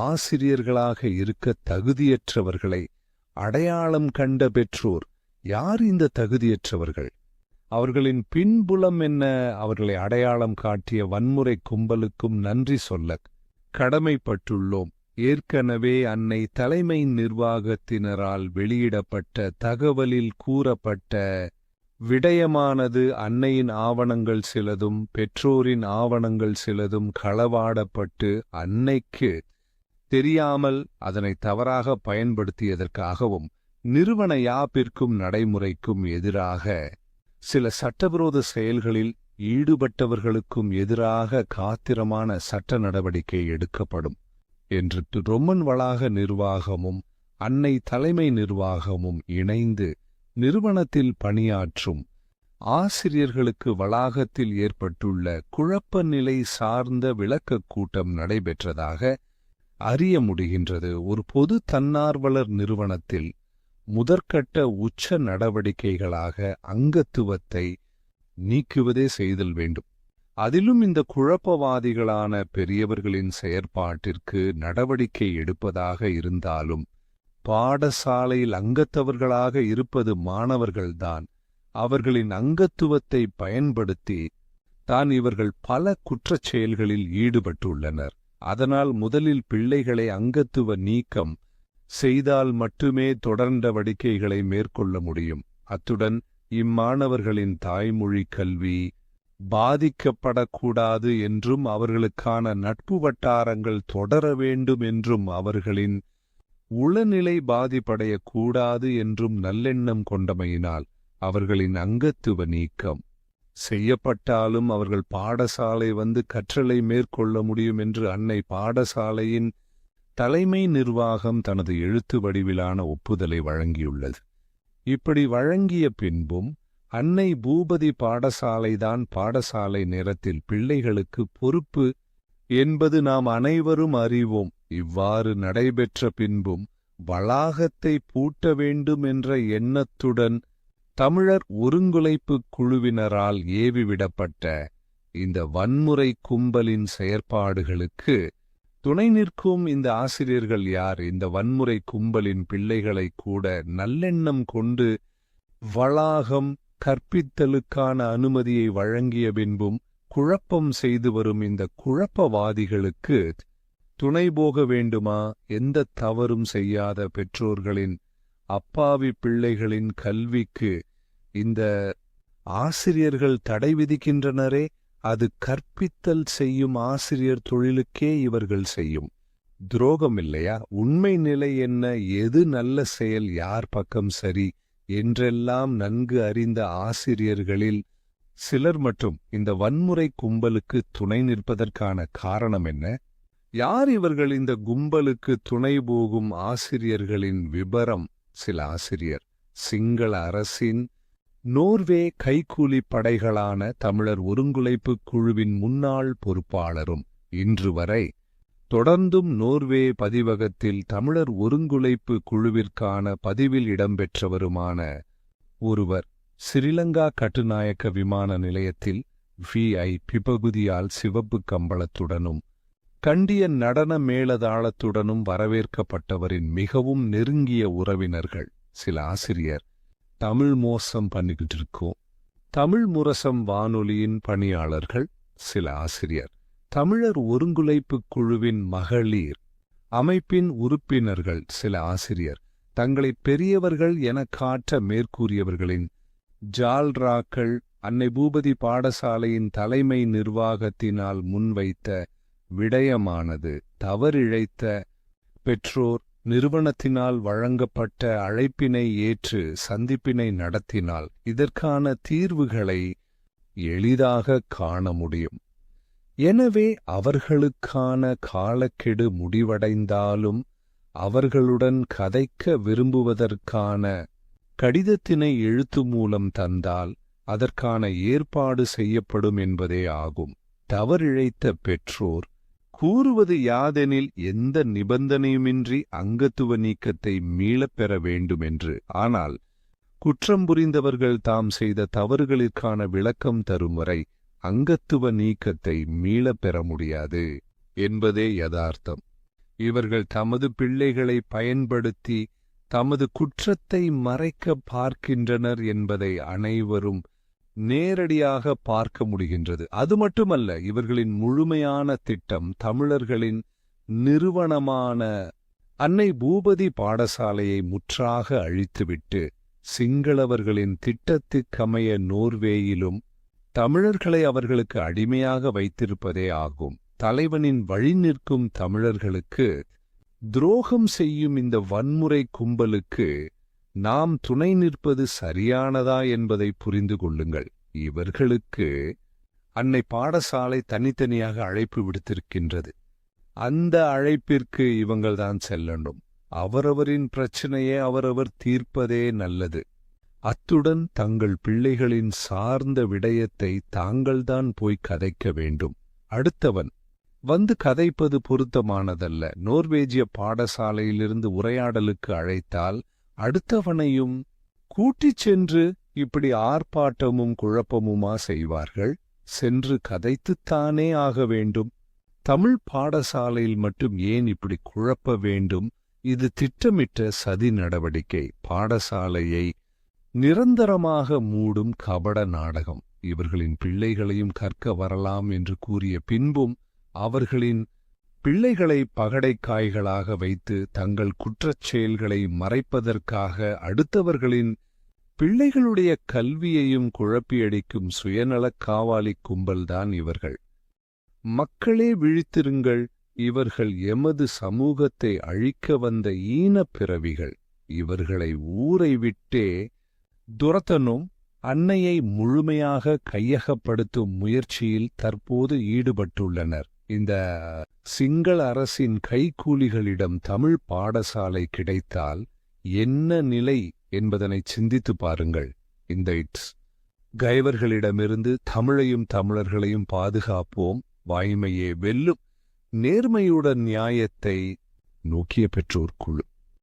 ஆசிரியர்களாக இருக்க தகுதியற்றவர்களை அடையாளம் கண்ட பெற்றோர் யார் இந்த தகுதியற்றவர்கள்? அவர்களின் பின்புலம் என்ன? அவர்களை அடையாளம் காட்டிய வன்முறை கும்பலுக்கும் நன்றி சொல்ல கடமைப்பட்டுள்ளோம். ஏற்கனவே அன்னை தலைமை நிர்வாகத்தினரால் வெளியிடப்பட்ட தகவலில் கூறப்பட்ட விடயமானது அன்னையின் ஆவணங்கள் சிலதும் பெற்றோரின் ஆவணங்கள் சிலதும் களவாடப்பட்டு அன்னைக்கு தெரியாமல் அதனை தவறாக பயன்படுத்தியதற்காகவும் நிறுவன யாப்பிற்கும் நடைமுறைக்கும் எதிராக சில சட்டவிரோத செயல்களில் ஈடுபட்டவர்களுக்கும் எதிராக காத்திரமான சட்ட நடவடிக்கை எடுக்கப்படும் என்று ரொமன் வளாக நிர்வாகமும் அன்னை தலைமை நிர்வாகமும் இணைந்து நிறுவனத்தில் பணியாற்றும் ஆசிரியர்களுக்கு வளாகத்தில் ஏற்பட்டுள்ள குழப்ப நிலை சார்ந்த விளக்கக் கூட்டம் நடைபெற்றதாக அறிய முடிகின்றது. ஒரு பொது தன்னார்வலர் நிறுவனத்தில் முதற்கட்ட உச்ச நடவடிக்கைகளாக அங்கத்துவத்தை நீக்குவதே செய்தல் வேண்டும். அதிலும் இந்த குழப்பவாதிகளான பெரியவர்களின் செயற்பாட்டிற்கு நடவடிக்கை எடுப்பதாக இருந்தாலும் பாடசாலையில் அங்கத்தவர்களாக இருப்பது மாணவர்கள்தான். அவர்களின் அங்கத்துவத்தை பயன்படுத்தி தான் இவர்கள் பல குற்றச் செயல்களில் ஈடுபட்டுள்ளனர். அதனால் முதலில் பிள்ளைகளை அங்கத்துவ நீக்கம் செய்தால் மட்டுமே தொடர்ந்த வடிக்கைகளை மேற்கொள்ள முடியும். அத்துடன் இம்மாணவர்களின் தாய்மொழி கல்வி பாதிக்கப்படக்கூடாது என்றும் அவர்களுக்கான நட்பு வட்டாரங்கள் தொடர வேண்டும் என்றும் அவர்களின் உளநிலை பாதிப்படையக்கூடாது என்றும் நல்லெண்ணம் கொண்டமையினால் அவர்களின் அங்கத்துவ நீக்கம் செய்யப்பட்டாலும் அவர்கள் பாடசாலை வந்து கற்றலை மேற்கொள்ள முடியும் என்று அன்னை பாடசாலையின் தலைமை நிர்வாகம் தனது எழுத்து வடிவிலான ஒப்புதலை வழங்கியுள்ளது. இப்படி வழங்கிய பின்பும் அன்னை பூபதி பாடசாலைதான் பாடசாலை நேரத்தில் பிள்ளைகளுக்கு பொறுப்பு என்பது நாம் அனைவரும் அறிவோம். இவ்வாறு நடைபெற்ற பின்பும் வளாகத்தை பூட்ட வேண்டும் என்ற எண்ணத்துடன் தமிழர் ஒருங்குலைப்புக் குழுவினரால் ஏவிவிடப்பட்ட இந்த வன்முறை கும்பலின் செயற்பாடுகளுக்கு துணை நிற்கும் இந்த ஆசிரியர்கள் யார்? இந்த வன்முறை கும்பலின் பிள்ளைகளை கூட நல்லெண்ணம் கொண்டு வளாகம் கற்பித்தலுக்கான அனுமதியை வழங்கிய பின்பும் குழப்பம் செய்து வரும் இந்த குழப்பவாதிகளுக்கு துணை போக வேண்டுமா? எந்த தவறும் செய்யாத பெற்றோர்களின் அப்பாவி பிள்ளைகளின் கல்விக்கு இந்த ஆசிரியர்கள் தடை விதிக்கின்றனரே அது கற்பித்தல் செய்யும் ஆசிரியர் தொழிலுக்கே இவர்கள் செய்யும். துரோகம் இல்லையா? உண்மை நிலை என்ன? எது நல்ல செயல்? யார் பக்கம் சரி? என்றெல்லாம் நன்கு அறிந்த ஆசிரியர்களில் சிலர் மட்டும் இந்த வன்முறை கும்பலுக்கு துணை நிற்பதற்கான காரணம் என்ன? யார் இவர்கள் இந்த கும்பலுக்கு துணை போகும் ஆசிரியர்களின் விபரம்? சில ஆசிரியர். சிங்கள அரசின் நோர்வே கைக்கூலி படைகளான தமிழர் ஒருங்குலைப்புக் குழுவின் முன்னாள் பொறுப்பாளரும் இன்று வரை தொடர்ந்தும் நோர்வே பதிவகத்தில் தமிழர் ஒருங்குலைப்பு குழுவிற்கான பதிவில் இடம்பெற்றவருமான ஒருவர். சிறிலங்கா கட்டுநாயக்க விமான நிலையத்தில் விஐ பிபகுதியால் சிவப்பு கம்பளத்துடனும் கண்டிய நடன மேளதாளத்துடனும் வரவேற்கப்பட்டவரின் மிகவும் நெருங்கிய உறவினர்கள் சில ஆசிரியர். தமிழ் மோசம் பண்ணிக்கிட்டு இருக்கோம் தமிழ் முரசம் வானொலியின் பணியாளர்கள் சில ஆசிரியர். தமிழர் ஒருங்குலைப்புக் குழுவின் மகளிர். அமைப்பின் உறுப்பினர்கள் சில ஆசிரியர். தங்களை பெரியவர்கள் என காட்ட மேற்கூறியவர்களின் ஜால்ராக்கள் அன்னை பூபதி பாடசாலையின் தலைமை நிர்வாகத்தினால் முன்வைத்த விடயமானது. தவறிழைத்த பெற்றோர் நிறுவனத்தினால் வழங்கப்பட்ட அழைப்பினை ஏற்று சந்திப்பினை நடத்தினால் இதற்கான தீர்வுகளை எளிதாக காண முடியும். எனவே அவர்களுக்கான காலக்கெடு முடிவடைந்தாலும் அவர்களுடன் கதைக்க விரும்புவதற்கான கடிதத்தினை எழுத்து மூலம் தந்தால் அதற்கான ஏற்பாடு செய்யப்படும் என்பதே ஆகும். தவறிழைத்த பெற்றோர் கூறுவது யாதெனில் எந்த நிபந்தனையுமின்றி அங்கத்துவ நீக்கத்தை மீளப் பெற வேண்டுமென்று. ஆனால் குற்றம் புரிந்தவர்கள் தாம் செய்த தவறுகளிற்கான விளக்கம் தரும் வரை அங்கத்துவ நீக்கத்தை மீளப் பெற முடியாது என்பதே யதார்த்தம். இவர்கள் தமது பிள்ளைகளை பயன்படுத்தி தமது குற்றத்தை மறைக்க பார்க்கின்றனர் என்பதை அனைவரும் நேரடியாக பார்க்க முடிகின்றது. அது மட்டுமல்ல இவர்களின் முழுமையான திட்டம் தமிழர்களின் நிறுவனமான அன்னை பூபதி பாடசாலையை முற்றாக அழித்துவிட்டு சிங்களவர்களின் திட்டத்துக்கமைய நோர்வேயிலும் தமிழர்களை அவர்களுக்கு அடிமையாக வைத்திருப்பதே ஆகும். தலைவனின் வழி நிற்கும் தமிழர்களுக்கு துரோகம் செய்யும் இந்த வன்முறை கும்பலுக்கு நாம் துணை நிற்பது சரியானதா என்பதை புரிந்து கொள்ளுங்கள். இவர்களுக்கு அன்னை பாடசாலை தனித்தனியாக அழைப்பு விடுத்திருக்கின்றது. அந்த அழைப்பிற்கு இவங்கள்தான் செல்லணும். அவரவரின் பிரச்சனையை அவரவர் தீர்ப்பதே நல்லது. அத்துடன் தங்கள் பிள்ளைகளின் சார்ந்த விடயத்தை தாங்கள்தான் போய் கதைக்க வேண்டும். அடுத்தவன் வந்து கதைப்பது பொருத்தமானதல்ல. நோர்வேஜிய பாடசாலையிலிருந்து உரையாடலுக்கு அழைத்தால் அடுத்தவனையும் கூட்டிச் சென்று இப்படி ஆர்ப்பாட்டமும் குழப்பமுமா செய்வார்கள்? சென்று கதைத்துத்தானே ஆக வேண்டும். தமிழ் பாடசாலையில் மட்டும் ஏன் இப்படி குழப்ப வேண்டும்? இது திட்டமிட்ட சதி நடவடிக்கை. பாடசாலையை நிரந்தரமாக மூடும் கபட நாடகம். இவர்களின் பிள்ளைகளையும் கற்க வரலாம் என்று கூறிய பின்பும் அவர்களின் பிள்ளைகளை பகடைக்காய்களாக வைத்து தங்கள் குற்றச் செயல்களை மறைப்பதற்காக அடுத்தவர்களின் பிள்ளைகளுடைய கல்வியையும் குழப்பியடிக்கும் சுயநலக் காவாலி கும்பல்தான் இவர்கள். மக்களே விழித்திருங்கள் இவர்கள் எமது சமூகத்தை அழிக்க வந்த ஈனப் பிறவிகள். இவர்களை ஊரை விட்டே துரத்தனும் அன்னையை முழுமையாக கையகப்படுத்தும் முயற்சியில் தற்போது ஈடுபட்டுள்ளனர். இந்த சிங்கள அரசின் கைக்கூலிகளிடம் தமிழ் பாடசாலை கிடைத்தால் என்ன நிலை என்பதனை சிந்தித்து பாருங்கள். இந்த இட்ஸ். கைவர்களிடமிருந்து தமிழையும் தமிழர்களையும் பாதுகாப்போம். வாய்மையே வெல்லும். நேர்மையுடன் நியாயத்தை நோக்கிய பெற்றோர் குழு.